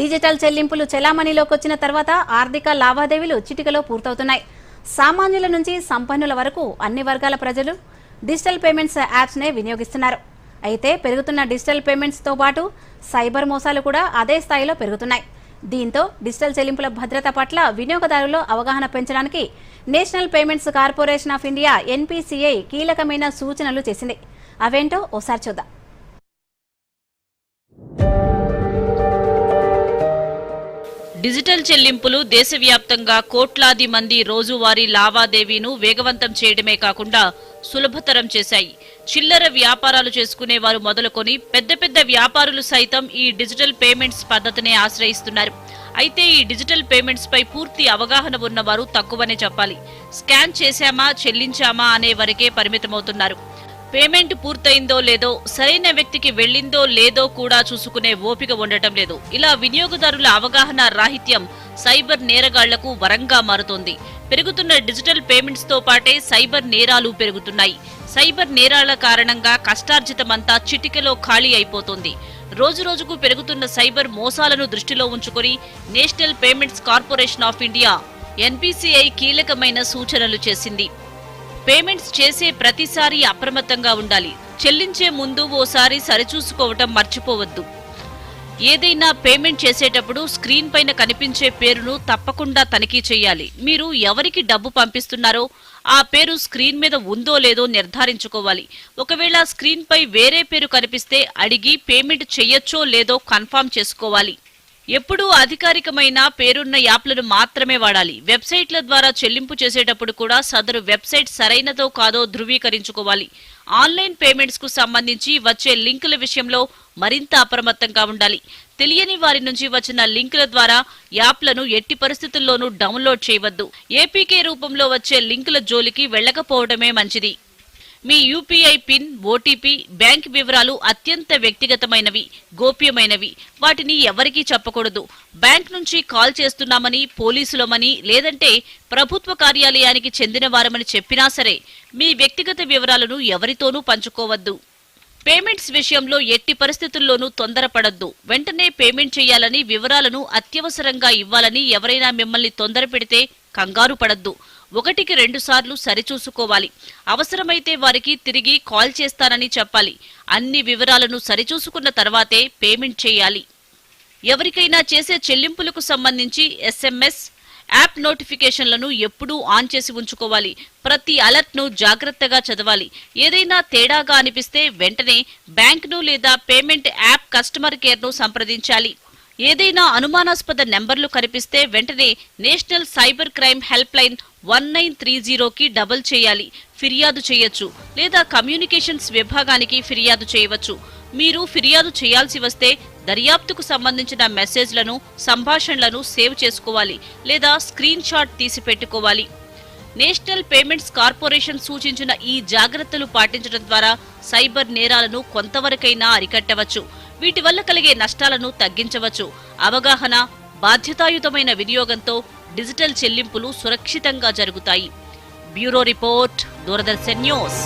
Digital చెల్లింపులు చెలామణిలోకి వచ్చిన తర్వాత ఆర్థిక లావాదేవీలు చిటికలో పూర్తవుతున్నాయి. సామాన్యుల నుంచి సంపన్నుల వరకు అన్ని వర్గాల ప్రజలు డిజిటల్ పేమెంట్స్ యాప్స్నే వినియోగిస్తున్నారు. అయితే పెరుగుతున్న డిజిటల్ పేమెంట్స్తో పాటు సైబర్ మోసాలు కూడా అదే స్థాయిలో పెరుగుతున్నాయి. దీంతో డిజిటల్ చెల్లింపుల భద్రత పట్ల వినియోగదారుల్లో అవగాహన పెంచడానికి national payments corporation of India NPCI కీలకమైన సూచనలు చేసింది. అవేంటో ఓసారి చూద్దాం. డిజిటల్ చెల్లింపులు దేశవ్యాప్తంగా కోట్లాది మంది రోజువారీ లావాదేవీను వేగవంతం చేయడమే కాకుండా సులభతరం చేశాయి. చిల్లర వ్యాపారాలు చేసుకునే వారు మొదలుకొని పెద్ద పెద్ద వ్యాపారులు సైతం ఈ డిజిటల్ పేమెంట్స్ పద్ధతినే ఆశ్రయిస్తున్నారు. అయితే ఈ డిజిటల్ పేమెంట్స్ పై పూర్తి అవగాహన ఉన్నవారు తక్కువనే చెప్పాలి. స్కాన్ చేశామా చెల్లించామా అనే వరకే పరిమితమవుతున్నారు. పేమెంట్ పూర్తయిందో లేదో సరైన వ్యక్తికి వెళ్ళిందో లేదో కూడా చూసుకునే ఓపిక ఉండటం లేదు. ఇలా వినియోగదారుల అవగాహన రాహిత్యం సైబర్ నేరగాళ్ళకు వరంగా మారుతోంది. పెరుగుతున్న డిజిటల్ పేమెంట్స్తో పాటే సైబర్ నేరాలు పెరుగుతున్నాయి. సైబర్ నేరాల కారణంగా కష్టార్జితమంతా చిటికెలో ఖాళీ అయిపోతుంది. రోజు రోజుకు పెరుగుతున్న సైబర్ మోసాలను దృష్టిలో ఉంచుకొని national payments corporation of India NPCI కీలకమైన సూచనలు చేసింది. పేమెంట్స్ చేసే ప్రతిసారి అప్రమత్తంగా ఉండాలి. చెల్లించే ముందు ఓసారి సరిచూసుకోవటం మర్చిపోవద్దు. ఏదైనా పేమెంట్ చేసేటప్పుడు స్క్రీన్ పైన కనిపించే పేరును తప్పకుండా తనిఖీ చేయాలి. మీరు ఎవరికి డబ్బు పంపిస్తున్నారో ఆ పేరు స్క్రీన్ మీద ఉందో లేదో నిర్ధారించుకోవాలి. ఒకవేళ స్క్రీన్ పై వేరే పేరు కనిపిస్తే అడిగి పేమెంట్ చెయ్యొచ్చో లేదో కన్ఫామ్ చేసుకోవాలి. ఎప్పుడూ అధికారికమైన పేరున్న యాప్లను మాత్రమే వాడాలి. వెబ్సైట్ల ద్వారా చెల్లింపు చేసేటప్పుడు కూడా సదరు వెబ్సైట్ సరైనదో కాదో ధృవీకరించుకోవాలి. ఆన్లైన్ పేమెంట్స్కు సంబంధించి వచ్చే లింకుల విషయంలో మరింత అప్రమత్తంగా ఉండాలి. తెలియని వారి నుంచి వచ్చిన లింకుల ద్వారా యాప్లను ఎట్టి పరిస్థితుల్లోనూ డౌన్లోడ్ చేయవద్దు. ఏపీకే రూపంలో వచ్చే లింకుల జోలికి వెళ్ళకపోవడమే మంచిది. మీ యూపీఐ పిన్ ఓటీపీ బ్యాంక్ వివరాలు అత్యంత వ్యక్తిగతమైనవి గోప్యమైనవి. వాటిని ఎవరికీ చెప్పకూడదు. బ్యాంక్ నుంచి కాల్ చేస్తున్నామని పోలీసులమని లేదంటే ప్రభుత్వ కార్యాలయానికి చెందిన వారమని చెప్పినా సరే మీ వ్యక్తిగత వివరాలను ఎవరితోనూ పంచుకోవద్దు. పేమెంట్స్ విషయంలో ఎట్టి పరిస్థితుల్లోనూ తొందరపడద్దు. వెంటనే పేమెంట్ చేయాలని వివరాలను అత్యవసరంగా ఇవ్వాలని ఎవరైనా మిమ్మల్ని తొందర పెడితే కంగారు పడద్దు. ఒకటికి రెండు సార్లు సరిచూసుకోవాలి. అవసరమైతే వారికి తిరిగి కాల్ చేస్తానని చెప్పాలి. అన్ని వివరాలను సరిచూసుకున్న తర్వాతే పేమెంట్ చేయాలి. ఎవరికైనా చేసే చెల్లింపులకు సంబంధించి ఎస్ఎంఎస్ యాప్ నోటిఫికేషన్లను ఎప్పుడూ ఆన్ చేసి ఉంచుకోవాలి. ప్రతి అలర్ట్ను జాగ్రత్తగా చదవాలి. ఏదైనా తేడాగా అనిపిస్తే వెంటనే బ్యాంక్ను లేదా పేమెంట్ యాప్ కస్టమర్ కేర్ను సంప్రదించాలి. ఏదైనా అనుమానాస్పద నెంబర్లు కనిపిస్తే వెంటనే national cyber crime helpline one nine three జీరోకి డబల్ చేయాలి ఫిర్యాదు చేయొచ్చు. లేదా కమ్యూనికేషన్స్ విభాగానికి ఫిర్యాదు చేయవచ్చు. మీరు ఫిర్యాదు చేయాల్సి వస్తే దర్యాప్తుకు సంబంధించిన మెసేజ్లను సంభాషణలను సేవ్ చేసుకోవాలి లేదా స్క్రీన్ షాట్ తీసి పెట్టుకోవాలి నేషనల్ పేమెంట్స్ కార్పొరేషన్ సూచించిన ఈ జాగ్రత్తలు పాటించడం ద్వారా సైబర్ నేరాలను కొంతవరకైనా అరికట్టవచ్చు. వీటి వల్ల కలిగే నష్టాలను తగ్గించవచ్చు. అవగాహన బాధ్యతాయుతమైన వినియోగంతో డిజిటల్ చెల్లింపులు సురక్షితంగా జరుగుతాయి. Bureau report Doordarshan news.